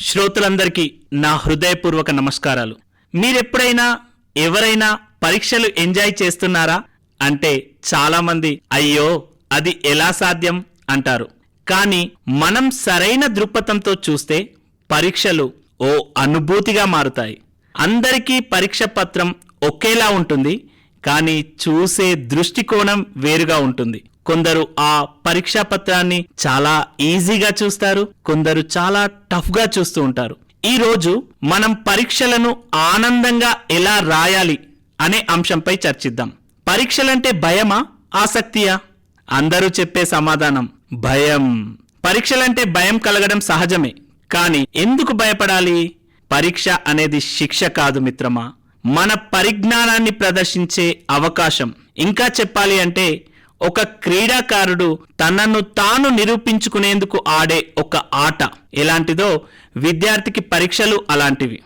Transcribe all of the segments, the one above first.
శ్రోతలందరికీ నా హృదయపూర్వక నమస్కారాలు. మీరెప్పుడైనా ఎవరైనా పరీక్షలు ఎంజాయ్ చేస్తున్నారా? అంటే చాలామంది అయ్యో అది ఎలా సాధ్యం? అంటారు. కానీ మనం సరైన దృక్పథంతో చూస్తే పరీక్షలు ఓ అనుభూతిగా మారుతాయి. అందరికీ పరీక్ష పత్రం ఒకేలా ఉంటుంది కానీ చూసే దృష్టికోణం వేరుగా ఉంటుంది. కొందరు ఆ పరీక్షా పత్రాన్ని చాలా ఈజీగా చూస్తారు కొందరు చాలా టఫ్గా చూస్తూ ఉంటారు. ఈ రోజు మనం పరీక్షలను ఆనందంగా ఎలా రాయాలి అనే అంశంపై చర్చిద్దాం. పరీక్షలంటే భయమా ఆసక్తియా? అందరూ చెప్పే సమాధానం భయం. పరీక్షలంటే భయం కలగడం సహజమే కానీ ఎందుకు భయపడాలి? పరీక్ష అనేది శిక్ష కాదు మిత్రమా. మన పరిజ్ఞానాన్ని ప్రదర్శించే అవకాశం. ఇంకా చెప్పాలి అంటే ఒక క్రీడాకారుడు తనను తాను నిరూపించుకునేందుకు ఆడే ఒక ఆట. ఎలాంటిదో విద్యార్థికి పరీక్షలు అలాంటివి.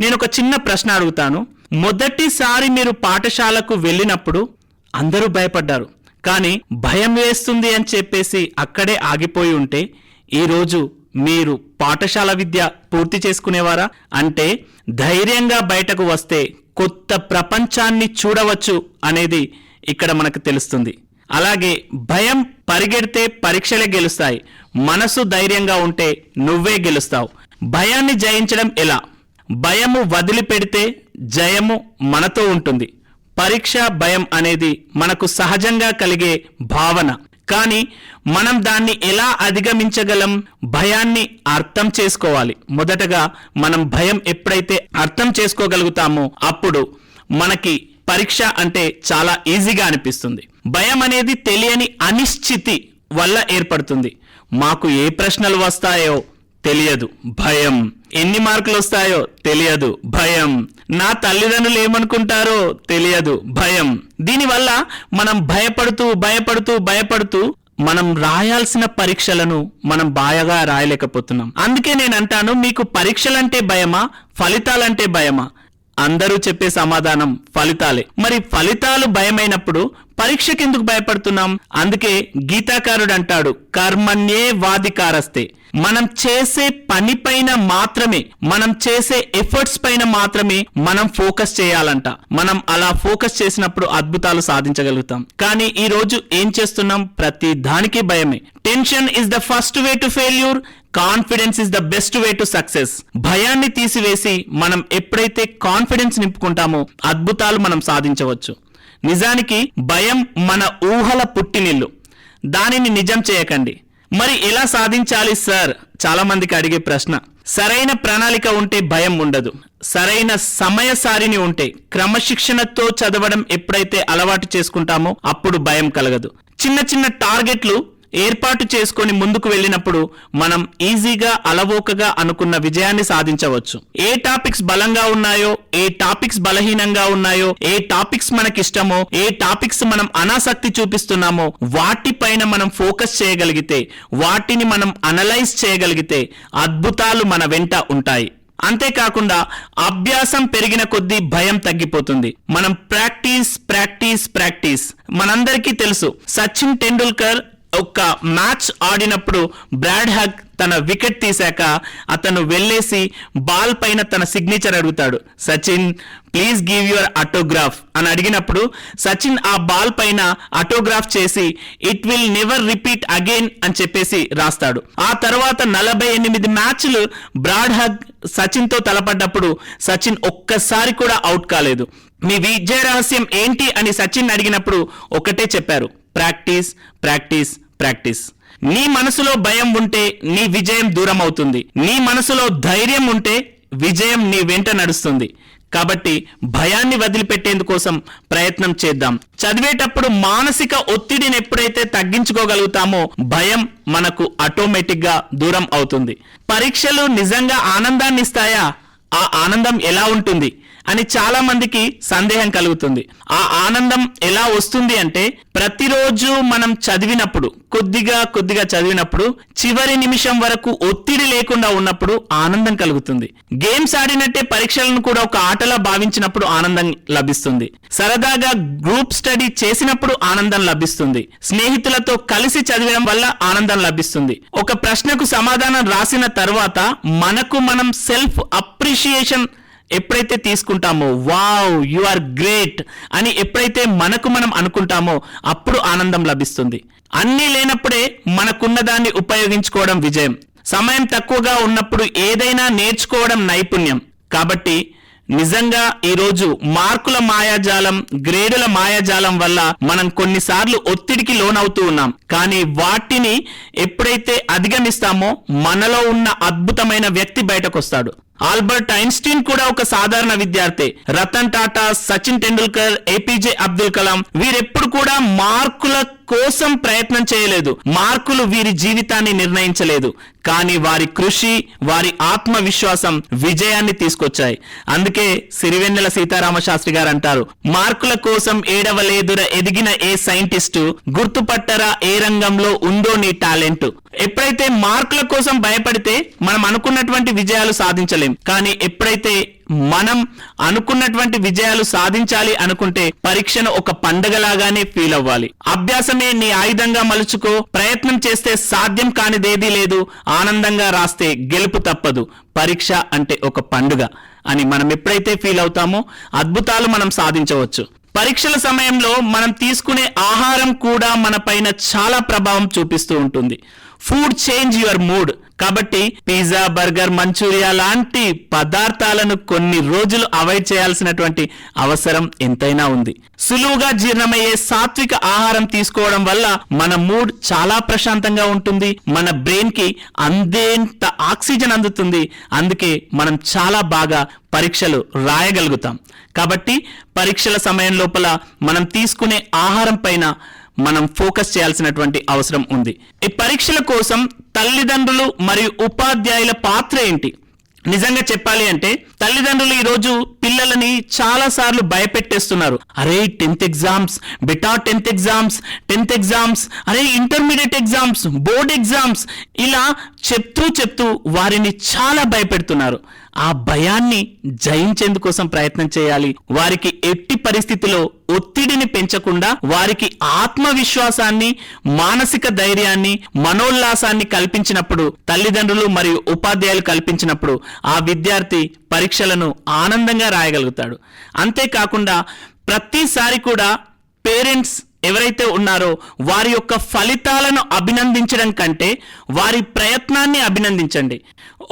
నేను ఒక చిన్న ప్రశ్న అడుగుతాను. మొదటిసారి మీరు పాఠశాలకు వెళ్ళినప్పుడు అందరూ భయపడ్డారు. కానీ భయం వేస్తుంది అని చెప్పేసి అక్కడే ఆగిపోయి ఉంటే ఈరోజు మీరు పాఠశాల విద్య పూర్తి చేసుకునేవారా? అంటే ధైర్యంగా బయటకు వస్తే కొత్త ప్రపంచాన్ని చూడవచ్చు అనేది ఇక్కడ మనకు తెలుస్తుంది. అలాగే భయం పరిగెడితే పరీక్షలే గెలుస్తాయి. మనసు ధైర్యంగా ఉంటే నువ్వే గెలుస్తావు. భయాన్ని జయించడం ఎలా? భయము వదిలిపెడితే జయము మనతో ఉంటుంది. పరీక్ష భయం అనేది మనకు సహజంగా కలిగే భావన. కానీ మనం దాన్ని ఎలా అధిగమించగలం? భయాన్ని అర్థం చేసుకోవాలి. మొదటగా మనం భయం ఎప్పుడైతే అర్థం చేసుకోగలుగుతామో అప్పుడు మనకి పరీక్ష అంటే చాలా ఈజీగా అనిపిస్తుంది. భయం అనేది తెలియని అనిశ్చితి వల్ల ఏర్పడుతుంది. మాకు ఏ ప్రశ్నలు వస్తాయో తెలియదు. భయం. ఎన్ని మార్కులు వస్తాయో తెలియదు. భయం. నా తల్లిదండ్రులు ఏమనుకుంటారో తెలియదు. భయం. దీనివల్ల మనం భయపడుతూ భయపడుతూ భయపడుతూ మనం రాయాల్సిన పరీక్షలను మనం బాగా రాయలేకపోతున్నాం. అందుకే నేను అంటాను మీకు పరీక్షలంటే భయమా ఫలితాలంటే భయమా? అందరూ చెప్పే సమాధానం ఫలితాలే. మరి ఫలితాలు భయమైనప్పుడు పరీక్షకెందుకు భయపడుతున్నాం? అందుకే గీతాకారుడు అంటాడు కర్మణ్యే వాదికారస్తే మనం చేసే పని పైన మాత్రమే మనం చేసే ఎఫర్ట్స్ పైన మాత్రమే మనం ఫోకస్ చేయాలంట. మనం అలా ఫోకస్ చేసినప్పుడు అద్భుతాలు సాధించగలుగుతాం. కానీ ఈ రోజు ఏం చేస్తున్నాం? ప్రతి దానికి భయమే. Tension is the first way to failure confidence is the best way to success. భయాన్ని తీసివేసి మనం ఎప్పుడైతే కాన్ఫిడెన్స్ నింపుకుంటామో అద్భుతాలు మనం సాధించవచ్చు. నిజానికి భయం మన ఊహల పుట్టినిల్లు. దానిని నిజం చేయకండి. మరి ఎలా సాధించాలి సార్? చాలా మందికి అడిగే ప్రశ్న. సరైన ప్రణాళిక ఉంటే భయం ఉండదు. సరైన సమయ సారిని ఉంటే క్రమశిక్షణతో చదవడం ఎప్పుడైతే అలవాటు చేసుకుంటామో అప్పుడు భయం కలగదు. చిన్న చిన్న టార్గెట్లు ఏర్పాటు చేసుకొని ముందుకు వెళ్ళినప్పుడు మనం ఈజీగా అలవోకగా అనుకున్న విజయాన్ని సాధించవచ్చు. ఏ టాపిక్స్ బలంగా ఉన్నాయో ఏ టాపిక్స్ బలహీనంగా ఉన్నాయో ఏ టాపిక్స్ మనకిష్టమో ఏ టాపిక్స్ మనం అనాసక్తి చూపిస్తున్నామో వాటిపైన మనం ఫోకస్ చేయగలిగితే వాటిని మనం అనలైజ్ చేయగలిగితే అద్భుతాలు మన వెంట ఉంటాయి. అంతేకాకుండా అభ్యాసం పెరిగిన కొద్దీ భయం తగ్గిపోతుంది. మనం ప్రాక్టీస్ ప్రాక్టీస్ ప్రాక్టీస్. మనందరికీ తెలుసు సచిన్ టెండూల్కర్ ఒక మ్యాచ్ ఆడినప్పుడు బ్రాడ్ హగ్ తన వికెట్ తీశాక అతను వెళ్ళేసి బాల్ పైన తన సిగ్నేచర్ అడుగుతాడు Sachin please give your autograph అని అడిగినప్పుడు సచిన్ ఆ బాల్ పైన ఆటోగ్రాఫ్ చేసి it will never repeat again అని చెప్పేసి రాస్తాడు. ఆ తర్వాత నలభై ఎనిమిది మ్యాచ్లు బ్రాడ్ హగ్ సచిన్తో తలపడ్డప్పుడు సచిన్ ఒక్కసారి కూడా అవుట్ కాలేదు. మీ విజయ రహస్యం ఏంటి? అని సచిన్ అడిగినప్పుడు ఒకటే చెప్పారు ప్రాక్టీస్ ప్రాక్టీస్ ప్రాక్టీస్. నీ మనసులో భయం ఉంటే నీ విజయం దూరం అవుతుంది నీ మనసులో ధైర్యం ఉంటే విజయం నీ వెంట నడుస్తుంది. కాబట్టి భయాన్ని వదిలిపెట్టేందుకోసం ప్రయత్నం చేద్దాం. చదివేటప్పుడు మానసిక ఒత్తిడిని ఎప్పుడైతే తగ్గించుకోగలుగుతామో భయం మనకు ఆటోమేటిక్గా దూరం అవుతుంది. పరీక్షలు నిజంగా ఆనందాన్ని ఇస్తాయా ఆ ఆనందం ఎలా ఉంటుంది? అని చాలా మందికి సందేహం కలుగుతుంది. ఆ ఆనందం ఎలా వస్తుంది అంటే ప్రతిరోజు మనం చదివినప్పుడు కొద్దిగా కొద్దిగా చదివినప్పుడు చివరి నిమిషం వరకు ఒత్తిడి లేకుండా ఉన్నప్పుడు ఆనందం కలుగుతుంది. గేమ్స్ ఆడినట్టే పరీక్షలను కూడా ఒక ఆటలా భావించినప్పుడు ఆనందం లభిస్తుంది. సరదాగా గ్రూప్ స్టడీ చేసినప్పుడు ఆనందం లభిస్తుంది. స్నేహితులతో కలిసి చదివడం వల్ల ఆనందం లభిస్తుంది. ఒక ప్రశ్నకు సమాధానం రాసిన తర్వాత మనకు మనం సెల్ఫ్ అప్రిషియేషన్ ఎప్పుడైతే తీసుకుంటామో వావ్ యు ఆర్ గ్రేట్ అని ఎప్పుడైతే మనకు మనం అనుకుంటామో అప్పుడు ఆనందం లభిస్తుంది. అన్నీ లేనప్పుడే మనకున్న దాన్ని ఉపయోగించుకోవడం విజయం. సమయం తక్కువగా ఉన్నప్పుడు ఏదైనా నేర్చుకోవడం నైపుణ్యం. కాబట్టి నిజంగా ఈరోజు మార్కుల మాయాజాలం గ్రేడుల మాయాజాలం వల్ల మనం కొన్నిసార్లు ఒత్తిడికి లోనవుతూ ఉన్నాం. కానీ వాటిని ఎప్పుడైతే అధిగమిస్తామో మనలో ఉన్న అద్భుతమైన వ్యక్తి బయటకు వస్తాడు ఆల్బర్ట్ ఐన్స్టీన్ కూడా ఒక సాధారణ విద్యార్థి. రతన్ టాటా సచిన్ టెండూల్కర్ ఏపీజే అబ్దుల్ కలాం వీరెప్పుడు కూడా మార్కుల కోసం ప్రయత్నం చేయలేదు. మార్కులు వీరి జీవితాన్ని నిర్ణయించలేదు. కానీ వారి కృషి వారి ఆత్మవిశ్వాసం విజయాన్ని తీసుకొచ్చాయి. అందుకే సిరివెన్నెల సీతారామ శాస్త్రి గారు అంటారు మార్కుల కోసం ఏడవలేదుర ఎదిగిన ఏ సైంటిస్టు గుర్తుపట్టరా ఏ రంగంలో ఉందో నీ టాలెంట్. ఎప్పుడైతే మార్కుల కోసం భయపడితే మనం అనుకున్నటువంటి విజయాలు సాధించలేం. కానీ ఎప్పుడైతే మనం అనుకున్నటువంటి విజయాలు సాధించాలి అనుకుంటే పరీక్షను ఒక పండగలాగానే ఫీల్ అవ్వాలి. అభ్యాసమే నీ ఆయుధంగా మలుచుకో ప్రయత్నం చేస్తే సాధ్యం కానిదేదీ లేదు ఆనందంగా రాస్తే గెలుపు తప్పదు. పరీక్ష అంటే ఒక పండుగ అని మనం ఎప్పుడైతే ఫీల్ అవుతామో అద్భుతాలు మనం సాధించవచ్చు. పరీక్షల సమయంలో మనం తీసుకునే ఆహారం కూడా మన పైన చాలా ప్రభావం చూపిస్తూ ఉంటుంది. ఫుడ్ చేంజ్ యువర్ మూడ్ కాబట్టి పిజ్జా బర్గర్ మంచూరియా లాంటి పదార్థాలను కొన్ని రోజులు అవాయిడ్ చేయాల్సినటువంటి అవసరం ఎంతైనా ఉంది. సులువుగా జీర్ణమయ్యే సాత్విక ఆహారం తీసుకోవడం వల్ల మన మూడ్ చాలా ప్రశాంతంగా ఉంటుంది. మన బ్రెయిన్కి అందేంత ఆక్సిజన్ అందుతుంది. అందుకే మనం చాలా బాగా పరీక్షలు రాయగలుగుతాం. కాబట్టి పరీక్షల సమయం లోపల మనం తీసుకునే ఆహారం పైన మనం ఫోకస్ చేయాల్సినటువంటి అవసరం ఉంది. ఈ పరీక్షల కోసం తల్లిదండ్రులు మరియు ఉపాధ్యాయుల పాత్ర ఏంటి? నిజంగా చెప్పాలి అంటే తల్లిదండ్రులు ఈరోజు పిల్లలని చాలా సార్లు భయపెట్టేస్తున్నారు. అరే టెన్త్ ఎగ్జామ్స్ బెటా టెన్త్ ఎగ్జామ్స్ టెన్త్ ఎగ్జామ్స్ అరే ఇంటర్మీడియట్ ఎగ్జామ్స్ బోర్డ్ ఎగ్జామ్స్ ఇలా చెప్తూ చెప్తూ వారిని చాలా భయపెడుతున్నారు. ఆ భయాన్ని జయించేందుకోసం ప్రయత్నం చేయాలి. వారికి ఎట్టి పరిస్థితిలో ఒత్తిడిని పెంచకుండా వారికి ఆత్మవిశ్వాసాన్ని మానసిక ధైర్యాన్ని మనోల్లాసాన్ని కల్పించినప్పుడు తల్లిదండ్రులు మరియు ఉపాధ్యాయులు కల్పించినప్పుడు ఆ విద్యార్థి పరీక్షలను ఆనందంగా రాయగలుగుతాడు. అంతేకాకుండా ప్రతిసారి కూడా పేరెంట్స్ ఎవరైతే ఉన్నారో వారి యొక్క ఫలితాలను అభినందించడం కంటే వారి ప్రయత్నాన్ని అభినందించండి.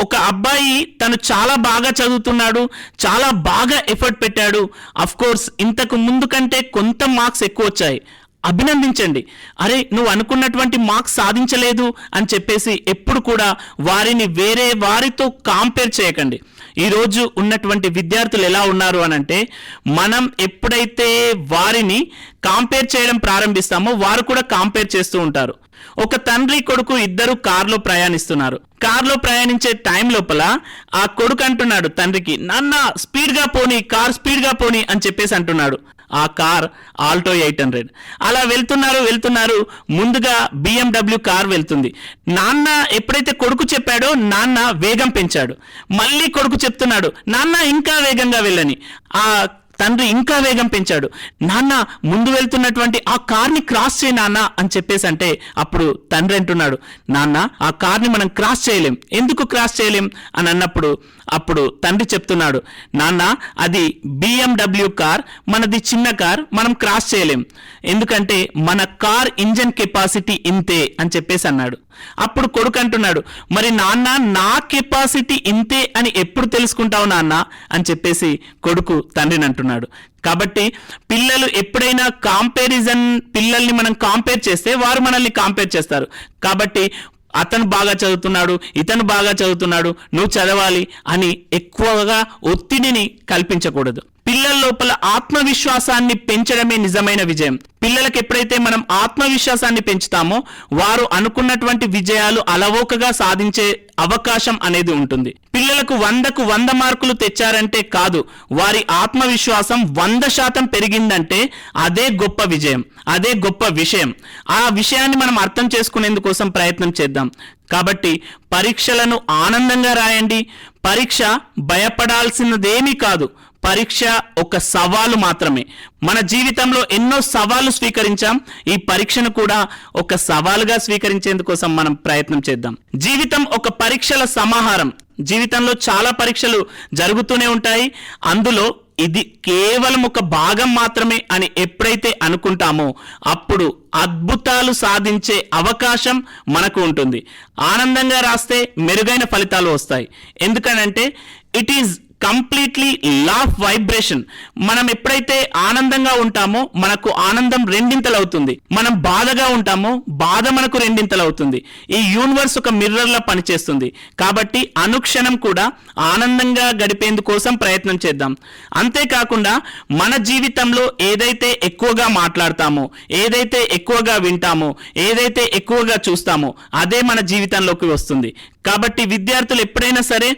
ఒక అబ్బాయి తను చాలా బాగా చదువుతున్నాడు చాలా బాగా ఎఫర్ట్ పెట్టాడు. అఫ్ కోర్స్ ఇంతకు ముందు కంటే కొంత మార్క్స్ ఎక్కువ వచ్చాయి. అభినందించండి. అరే నువ్వు అనుకున్నటువంటి మార్క్స్ సాధించలేదు అని చెప్పేసి ఎప్పుడు కూడా వారిని వేరే వారితో కాంపేర్ చేయకండి. ఈరోజు ఉన్నటువంటి విద్యార్థులు ఎలా ఉన్నారు అని అంటే మనం ఎప్పుడైతే వారిని కాంపేర్ చేయడం ప్రారంభిస్తామో వారు కూడా కాంపేర్ చేస్తూ ఉంటారు. ఒక తండ్రి కొడుకు ఇద్దరు కారులో ప్రయాణిస్తున్నారు. కారులో ప్రయాణించే టైం లోపల ఆ కొడుకు అంటున్నాడు తండ్రికి నాన్న స్పీడ్గా పోని కార్ స్పీడ్గా పోని అని చెప్పేసి అంటున్నాడు. ఆ కార్ ఆల్టో ఎయిట్ హండ్రెడ్. అలా వెళ్తున్నారు వెళ్తున్నారు. ముందుగా బిఎండబ్ల్యూ కార్ వెళ్తుంది. నాన్న ఎప్పుడైతే కొడుకు చెప్పాడో నాన్న వేగం పెంచాడు. మళ్ళీ కొడుకు చెప్తున్నాడు నాన్న ఇంకా వేగంగా వెళ్ళని. ఆ తండ్రి ఇంకా వేగం పెంచాడు. నాన్న ముందు వెళ్తున్నటువంటి ఆ కార్ని క్రాస్ చేయి నాన్న అని చెప్పేసి అంటే అప్పుడు తండ్రి అంటున్నాడు. నాన్న ఆ కార్ని మనం క్రాస్ చేయలేం. ఎందుకు క్రాస్ చేయలేం? అని అన్నప్పుడు అప్పుడు తండ్రి చెప్తున్నాడు. నాన్న అది బిఎండబ్ల్యూ కార్ మనది చిన్న కార్ మనం క్రాస్ చేయలేం. ఎందుకంటే మన కార్ ఇంజన్ కెపాసిటీ ఇంతే అని చెప్పేసి అన్నాడు. అప్పుడు కొడుకు అంటున్నాడు మరి నాన్న నా కెపాసిటీ ఇంతే అని ఎప్పుడు తెలుసుకుంటావు నాన్న? అని చెప్పేసి కొడుకు తండ్రిని అంటున్నాడు. కాబట్టి పిల్లలు ఎప్పుడైనా కాంపారిజన్ పిల్లల్ని మనం కాంపేర్ చేస్తే వారు మనల్ని కాంపేర్ చేస్తారు. కాబట్టి అతను బాగా చదువుతున్నాడు ఇతను బాగా చదువుతున్నాడు నువ్వు చదవాలి అని ఎక్కువగా ఒత్తిడిని కల్పించకూడదు. పిల్లల లోపల ఆత్మవిశ్వాసాన్ని పెంచడమే నిజమైన విజయం. పిల్లలకు ఎప్పుడైతే మనం ఆత్మవిశ్వాసాన్ని పెంచుతామో వారు అనుకున్నటువంటి విజయాలు అలవోకగా సాధించే అవకాశం అనేది ఉంటుంది. పిల్లలకు వందకు వంద మార్కులు తెచ్చారంటే కాదు వారి ఆత్మవిశ్వాసం వంద శాతం పెరిగిందంటే అదే గొప్ప విజయం అదే గొప్ప విషయం. ఆ విషయాన్ని మనం అర్థం చేసుకునేందుకోసం ప్రయత్నం చేద్దాం. కాబట్టి పరీక్షలను ఆనందంగా రాయండి. పరీక్ష భయపడాల్సినదేమీ కాదు పరీక్ష ఒక సవాలు మాత్రమే. మన జీవితంలో ఎన్నో సవాళ్ళు స్వీకరించాం. ఈ పరీక్షను కూడా ఒక సవాలుగా స్వీకరించేందుకోసం మనం ప్రయత్నం చేద్దాం. జీవితం ఒక పరీక్షల సమాహారం. జీవితంలో చాలా పరీక్షలు జరుగుతూనే ఉంటాయి. అందులో ఇది కేవలం ఒక భాగం మాత్రమే అని ఎప్పుడైతే అనుకుంటామో అప్పుడు అద్భుతాలు సాధించే అవకాశం మనకు ఉంటుంది. ఆనందంగా రాస్తే మెరుగైన ఫలితాలు వస్తాయి. ఎందుకనంటే it is completely laugh vibration మనం ఎప్పుడైతే ఆనందంగా ఉంటామో మనకు ఆనందం రెండింతలు అవుతుంది మనం బాధగా ఉంటామో బాధ మనకు రెండింతలు అవుతుంది ఈ యూనివర్స్ ఒక మిర్రర్ లా పనిచేస్తుంది. కాబట్టి అనుక్షణం కూడా ఆనందంగా గడిపేందుకోసం ప్రయత్నం చేద్దాం. అంతేకాకుండా మన జీవితంలో ఏదైతే ఎక్కువగా మాట్లాడతామో ఏదైతే ఎక్కువగా వింటామో ఏదైతే ఎక్కువగా చూస్తామో అదే మన జీవితంలోకి వస్తుంది. కాబట్టి విద్యార్థులు ఎప్పుడైనా సరే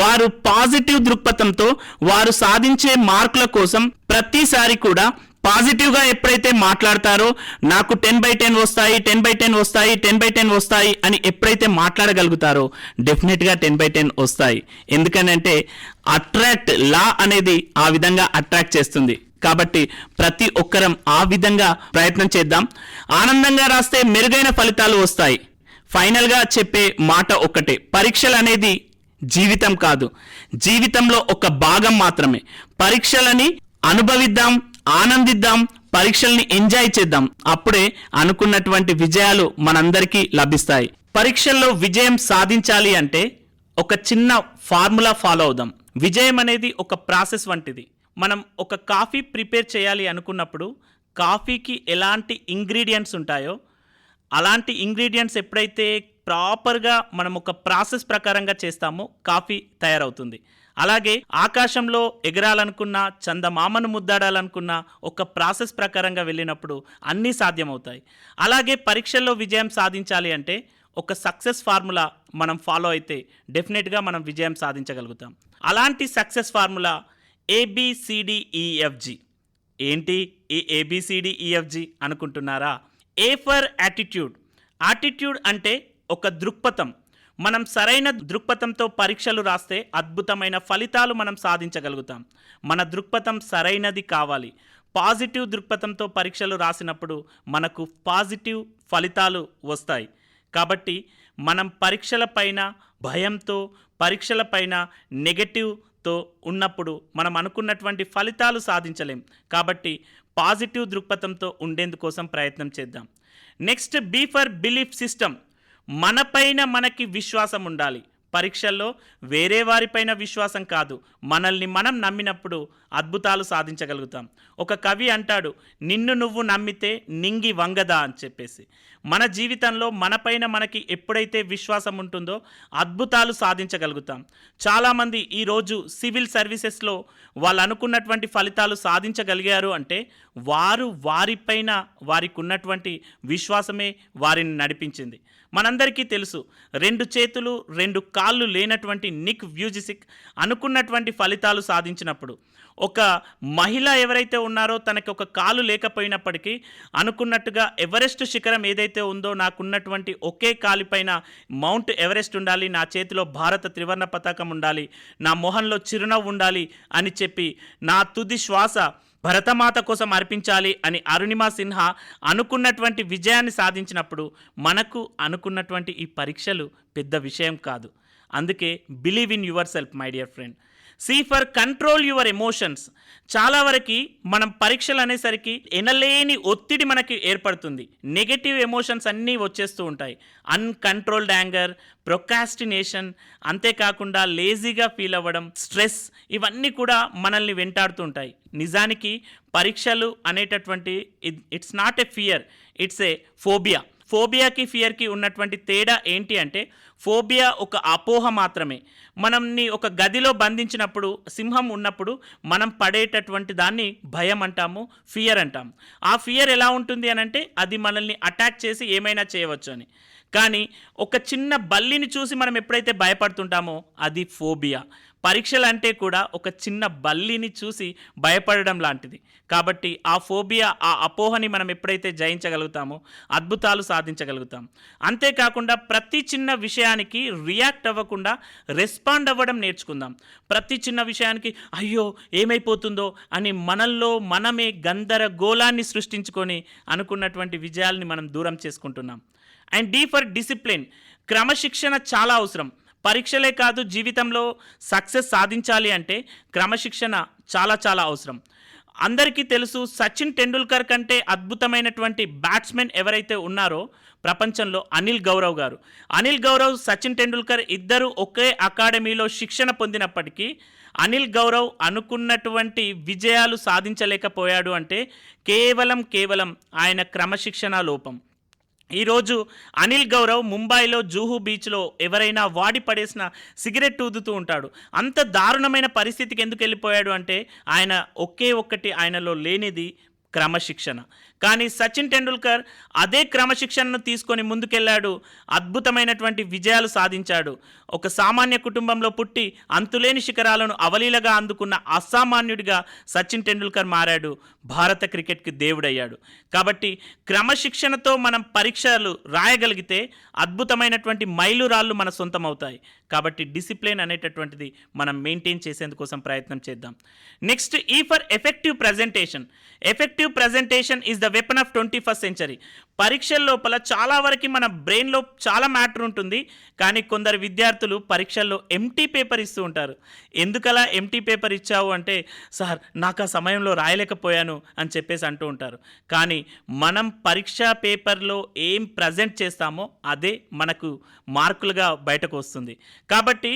వారు పాజిటివ్ దృక్పథంతో వారు సాధించే మార్కుల కోసం ప్రతిసారి కూడా పాజిటివ్గా ఎప్పుడైతే మాట్లాడతారో నాకు టెన్ బై టెన్ వస్తాయి టెన్ బై టెన్ వస్తాయి టెన్ బై టెన్ వస్తాయి అని ఎప్పుడైతే మాట్లాడగలుగుతారో డెఫినెట్గా టెన్ బై టెన్ వస్తాయి. ఎందుకనంటే అట్రాక్ట్ లా అనేది ఆ విధంగా అట్రాక్ట్ చేస్తుంది. కాబట్టి ప్రతి ఒక్కరం ఆ విధంగా ప్రయత్నం చేద్దాం. ఆనందంగా రాస్తే మెరుగైన ఫలితాలు వస్తాయి. ఫైనల్గా చెప్పే మాట ఒక్కటే పరీక్షలు అనేది జీవితం కాదు. జీవితంలో ఒక భాగం మాత్రమే. పరీక్షలని అనుభవిద్దాం ఆనందిద్దాం పరీక్షల్ని ఎంజాయ్ చేద్దాం. అప్పుడే అనుకున్నటువంటి విజయాలు మనందరికీ లభిస్తాయి. పరీక్షల్లో విజయం సాధించాలి అంటే ఒక చిన్న ఫార్ములా ఫాలో అవుదాం. విజయం అనేది ఒక ప్రాసెస్ వంటిది. మనం ఒక కాఫీ ప్రిపేర్ చేయాలి అనుకున్నప్పుడు కాఫీకి ఎలాంటి ఇంగ్రీడియంట్స్ ఉంటాయో అలాంటి ఇంగ్రీడియంట్స్ ఎప్పుడైతే ప్రాపర్గా మనం ఒక ప్రాసెస్ ప్రకారంగా చేస్తామో కాఫీ తయారవుతుంది. అలాగే ఆకాశంలో ఎగరాలనుకున్న చందమామను ముద్దాడాలనుకున్న ఒక ప్రాసెస్ ప్రకారంగా వెళ్ళినప్పుడు అన్నీ సాధ్యమవుతాయి. అలాగే పరీక్షల్లో విజయం సాధించాలి అంటే ఒక సక్సెస్ ఫార్ములా మనం ఫాలో అయితే డెఫినెట్గా మనం విజయం సాధించగలుగుతాం. అలాంటి సక్సెస్ ఫార్ములా ఏబిసిడిఈఎఫ్జి e, ఏంటి ఈ ఏబిసిడిఈఎఫ్జి e, అనుకుంటున్నారా? ఏ ఫర్ యాటిట్యూడ్ యాటిట్యూడ్ అంటే ఒక దృక్పథం. మనం సరైన దృక్పథంతో పరీక్షలు రాస్తే అద్భుతమైన ఫలితాలు మనం సాధించగలుగుతాం. మన దృక్పథం సరైనది కావాలి. పాజిటివ్ దృక్పథంతో పరీక్షలు రాసినప్పుడు మనకు పాజిటివ్ ఫలితాలు వస్తాయి. కాబట్టి మనం పరీక్షల పైన భయంతో పరీక్షల పైన నెగటివ్తో ఉన్నప్పుడు మనం అనుకున్నటువంటి ఫలితాలు సాధించలేం. కాబట్టి పాజిటివ్ దృక్పథంతో ఉండేందుకోసం ప్రయత్నం చేద్దాం. Next B for belief system. మనపైన మనకి విశ్వాసం ఉండాలి. పరీక్షల్లో వేరే వారిపైన విశ్వాసం కాదు. మనల్ని మనం నమ్మినప్పుడు అద్భుతాలు సాధించగలుగుతాం. ఒక కవి అంటాడు నిన్ను నువ్వు నమ్మితే నింగి వంగదా అని చెప్పేసి. మన జీవితంలో మనపైన మనకి ఎప్పుడైతే విశ్వాసం ఉంటుందో అద్భుతాలు సాధించగలుగుతాం. చాలామంది ఈరోజు సివిల్ సర్వీసెస్లో వాళ్ళు అనుకున్నటువంటి ఫలితాలు సాధించగలిగారు అంటే వారు వారిపైన వారికి ఉన్నటువంటి విశ్వాసమే వారిని నడిపించింది. మనందరికీ తెలుసు. రెండు చేతులు రెండు కాళ్ళు లేనటువంటి నిక్ వ్యూజిసిక్ అనుకున్నటువంటి ఫలితాలు సాధించినప్పుడు ఒక మహిళ ఎవరైతే ఉన్నారో తనకి ఒక కాలు లేకపోయినప్పటికీ అనుకున్నట్టుగా ఎవరెస్ట్ శిఖరం ఏదైతే ఉందో నాకున్నటువంటి ఒకే కాలిపైన మౌంట్ ఎవరెస్ట్ ఉండాలి నా చేతిలో భారత త్రివర్ణ పతాకం ఉండాలి నా మొహంలో చిరునవ్వు ఉండాలి అని చెప్పి నా తుది శ్వాస భరతమాత కోసం అర్పించాలి అని అరుణిమా సిన్హా అనుకున్నటువంటి విజయాన్ని సాధించినప్పుడు మనకు అనుకున్నటువంటి ఈ పరీక్షలు పెద్ద విషయం కాదు. అందుకే believe in yourself my dear friend C for control your emotions చాలా వరకు మనం పరీక్షలు అనేసరికి ఎనలేని ఒత్తిడి మనకి ఏర్పడుతుంది. నెగటివ్ ఎమోషన్స్ అన్నీ వచ్చేస్తూ ఉంటాయి. అన్కంట్రోల్డ్ యాంగర్ ప్రొకాస్టినేషన్ అంతేకాకుండా లేజీగా ఫీల్ అవ్వడం స్ట్రెస్ ఇవన్నీ కూడా మనల్ని వెంటాడుతూ ఉంటాయి. నిజానికి పరీక్షలు అనేటటువంటి it's not a fear it's a phobia ఫోబియాకి ఫియర్కి ఉన్నటువంటి తేడా ఏంటి అంటే ఫోబియా ఒక అపోహ మాత్రమే. మనల్ని ఒక గదిలో బంధించినప్పుడు సింహం ఉన్నప్పుడు మనం పడేటటువంటి దాన్ని భయం అంటాము ఫియర్ అంటాము. ఆ ఫియర్ ఎలా ఉంటుంది అని అంటే అది మనల్ని అటాక్ చేసి ఏమైనా చేయవచ్చు అని. కానీ ఒక చిన్న బల్లిని చూసి మనం ఎప్పుడైతే భయపడుతుంటామో అది ఫోబియా. పరీక్షలు అంటే కూడా ఒక చిన్న బల్లిని చూసి భయపడడం లాంటిది. కాబట్టి ఆ ఫోబియా ఆ అపోహని మనం ఎప్పుడైతే జయించగలుగుతామో అద్భుతాలు సాధించగలుగుతాం. అంతేకాకుండా ప్రతి చిన్న విషయానికి రియాక్ట్ అవ్వకుండా రెస్పాండ్ అవ్వడం నేర్చుకుందాం. ప్రతి చిన్న విషయానికి అయ్యో ఏమైపోతుందో అని మనల్లో మనమే గందరగోళాన్ని సృష్టించుకొని అనుకున్నటువంటి విజయాల్ని మనం దూరం చేసుకుంటున్నాం. And D for discipline. క్రమశిక్షణ చాలా అవసరం. పరీక్షలే కాదు జీవితంలో సక్సెస్ సాధించాలి అంటే క్రమశిక్షణ చాలా చాలా అవసరం. అందరికీ తెలుసు సచిన్ టెండూల్కర్ కంటే అద్భుతమైనటువంటి బ్యాట్స్మెన్ ఎవరైతే ఉన్నారో ప్రపంచంలో అనిల్ గౌరవ్ గారు. అనిల్ గౌరవ్ సచిన్ టెండూల్కర్ ఇద్దరు ఒకే అకాడమీలో శిక్షణ పొందినప్పటికీ అనిల్ గౌరవ్ అనుకున్నటువంటి విజయాలు సాధించలేకపోయాడు అంటే కేవలం కేవలం ఆయన క్రమశిక్షణ లోపం. ఈరోజు అనిల్ గౌరవ్ ముంబైలో జూహు బీచ్లో ఎవరైనా వాడి పడేసిన సిగరెట్ ఊదుతూ ఉంటాడు. అంత దారుణమైన పరిస్థితికి ఎందుకు వెళ్ళిపోయాడు అంటే ఆయన ఒకే ఒక్కటి ఆయనలో లేనిది క్రమశిక్షణ. కానీ సచిన్ టెండూల్కర్ అదే క్రమశిక్షణను తీసుకొని ముందుకెళ్ళాడు అద్భుతమైనటువంటి విజయాలు సాధించాడు. ఒక సామాన్య కుటుంబంలో పుట్టి అంతులేని శిఖరాలను అవలీలగా అందుకున్న అసామాన్యుడిగా సచిన్ టెండూల్కర్ మారాడు. భారత క్రికెట్కి దేవుడయ్యాడు. కాబట్టి క్రమశిక్షణతో మనం పరీక్షలు రాయగలిగితే అద్భుతమైనటువంటి మైలురాళ్ళు మన సొంతం అవుతాయి కాబట్టి డిసిప్లిన్ అనేటటువంటిది మనం మెయింటైన్ చేసేందుకోసం ప్రయత్నం చేద్దాం. Next E for effective presentation. Effective presentation is the weapon of twenty first century పరీక్షల లోపల చాలా వరకు మన బ్రెయిన్లో చాలా మ్యాటర్ ఉంటుంది. కానీ కొందరు విద్యార్థులు పరీక్షల్లో ఎంటీ పేపర్ ఇస్తూ ఉంటారు. ఎందుకలా ఎంటీ పేపర్ ఇచ్చావు అంటే సార్ నాకు ఆ సమయంలో రాయలేకపోయాను అని చెప్పేసి అంటూ ఉంటారు. కానీ మనం పరీక్షా పేపర్లో ఏం ప్రజెంట్ చేస్తామో అదే మనకు మార్కులుగా బయటకు వస్తుంది. కాబట్టి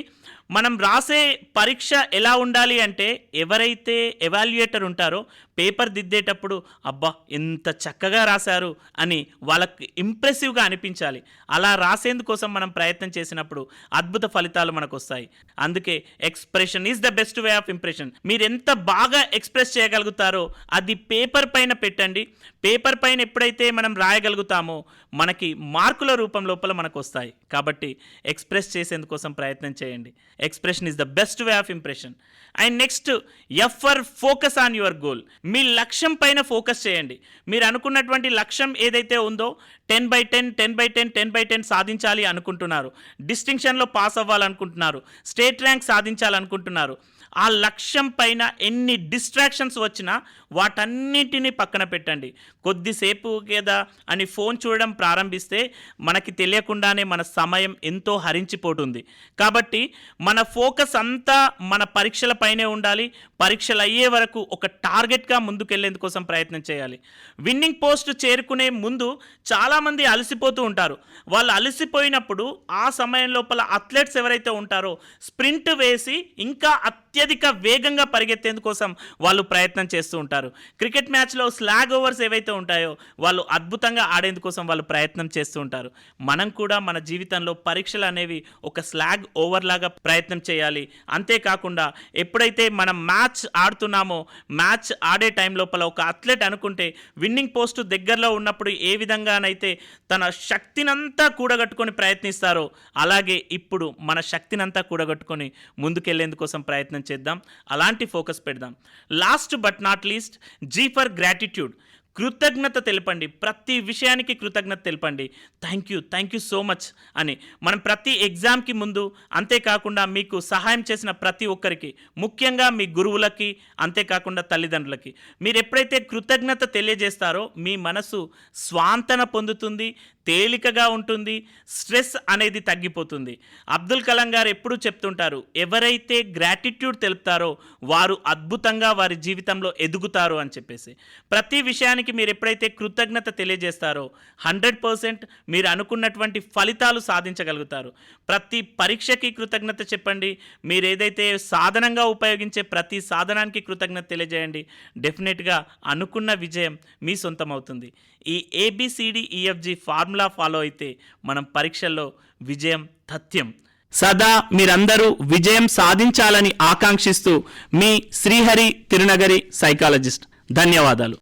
మనం రాసే పరీక్ష ఎలా ఉండాలి అంటే ఎవరైతే ఎవాల్యుయేటర్ ఉంటారో పేపర్ దిద్దేటప్పుడు అబ్బా ఎంత చక్కగా రాశారు అని వాళ్ళకి ఇంప్రెసివ్గా అనిపించాలి. అలా రాసేందుకోసం మనం ప్రయత్నం చేసినప్పుడు అద్భుత ఫలితాలు మనకు వస్తాయి అందుకే expression is the best way of impression మీరు ఎంత బాగా ఎక్స్ప్రెస్ చేయగలుగుతారో అది పేపర్ పైన పెట్టండి. పేపర్ పైన ఎప్పుడైతే మనం రాయగలుగుతామో మనకి మార్కుల రూపం లోపల మనకు వస్తాయి కాబట్టి ఎక్స్ప్రెస్ చేసేందుకోసం ప్రయత్నం చేయండి. Expression is the best way of impression. And next F for focus on your goal. మీ లక్ష్యం పైన ఫోకస్ చేయండి. మీరు అనుకున్నటువంటి లక్ష్యం ఏదైతే ఉందో ten by ten ten by ten ten by ten సాధించాలి అనుకుంటున్నారు. డిస్టింక్షన్లో పాస్ అవ్వాలనుకుంటున్నారు. స్టేట్ ర్యాంక్ సాధించాలనుకుంటున్నారు. ఆ లక్ష్యం పైన ఎన్ని డిస్ట్రాక్షన్స్ వచ్చినా వాటన్నిటిని పక్కన పెట్టండి. కొద్దిసేపు కదా అని ఫోన్ చూడడం ప్రారంభిస్తే మనకి తెలియకుండానే మన సమయం ఎంతో హరించిపోతుంది. కాబట్టి మన ఫోకస్ అంతా మన పరీక్షల పైనే ఉండాలి. పరీక్షలు అయ్యే వరకు ఒక టార్గెట్గా ముందుకెళ్ళేందుకోసం ప్రయత్నం చేయాలి. విన్నింగ్ పోస్ట్ చేరుకునే ముందు చాలామంది అలసిపోతూ ఉంటారు. వాళ్ళు అలసిపోయినప్పుడు ఆ సమయం లోపల అథ్లెట్స్ ఎవరైతే ఉంటారో స్ప్రింట్ వేసి ఇంకా అత్యధిక వేగంగా పరిగెత్తేందుకోసం వాళ్ళు ప్రయత్నం చేస్తూ ఉంటారు. క్రికెట్ మ్యాచ్లో స్లాగ్ ఓవర్స్ ఏవైతే ఉంటాయో వాళ్ళు అద్భుతంగా ఆడేందుకోసం వాళ్ళు ప్రయత్నం చేస్తూ ఉంటారు. మనం కూడా మన జీవితంలో పరీక్షలు అనేవి ఒక స్లాగ్ ఓవర్ లాగా ప్రయత్నం చేయాలి. అంతేకాకుండా ఎప్పుడైతే మనం మ్యాచ్ ఆడుతున్నామో మ్యాచ్ ఆడే టైం లోపల ఒక అథ్లెట్ అనుకుంటే విన్నింగ్ పోస్ట్ దగ్గరలో ఉన్నప్పుడు ఏ విధంగానైతే తన శక్తినంతా కూడగట్టుకొని ప్రయత్నిస్తారో అలాగే ఇప్పుడు మన శక్తినంతా కూడగట్టుకొని ముందుకెళ్ళేందుకోసం ప్రయత్నం చేద్దాం. అలాంటి ఫోకస్ పెడదాం. Last but not least G for gratitude కృతజ్ఞత తెలపండి. ప్రతి విషయానికి కృతజ్ఞత తెలపండి. Thank you thank you so much అని. మనం ప్రతి ఎగ్జామ్కి ముందు అంతేకాకుండా మీకు సహాయం చేసిన ప్రతి ఒక్కరికి ముఖ్యంగా మీ గురువులకి అంతేకాకుండా తల్లిదండ్రులకి. మీరు ఎప్పుడైతే కృతజ్ఞత తెలియజేస్తారో మీ మనసు స్వాంతన పొందుతుంది. తేలికగా ఉంటుంది స్ట్రెస్ అనేది తగ్గిపోతుంది. అబ్దుల్ కలాం గారు ఎప్పుడూ చెప్తుంటారు ఎవరైతే గ్రాటిట్యూడ్ తెలుపుతారో వారు అద్భుతంగా వారి జీవితంలో ఎదుగుతారు అని చెప్పేసి. ప్రతి విషయానికి మీరు ఎప్పుడైతే కృతజ్ఞత తెలియజేస్తారో హండ్రెడ్ పర్సెంట్ మీరు అనుకున్నటువంటి ఫలితాలు సాధించగలుగుతారు. ప్రతి పరీక్షకి కృతజ్ఞత చెప్పండి మీరు ఏదైతే సాధనంగా ఉపయోగించే ప్రతి సాధనానికి కృతజ్ఞత తెలియజేయండి. డెఫినెట్గా అనుకున్న విజయం మీ సొంతం అవుతుంది ఈ ఏబిసిడిఈఎఫ్జి ఫార్ములా ఫార్ములా ఫాలో అయితే మనం పరీక్షల్లో విజయం తథ్యం. సదా మీరందరూ విజయం సాధించాలని ఆకాంక్షిస్తూ మీ శ్రీహరి తిరునగరి సైకాలజిస్ట్. ధన్యవాదాలు.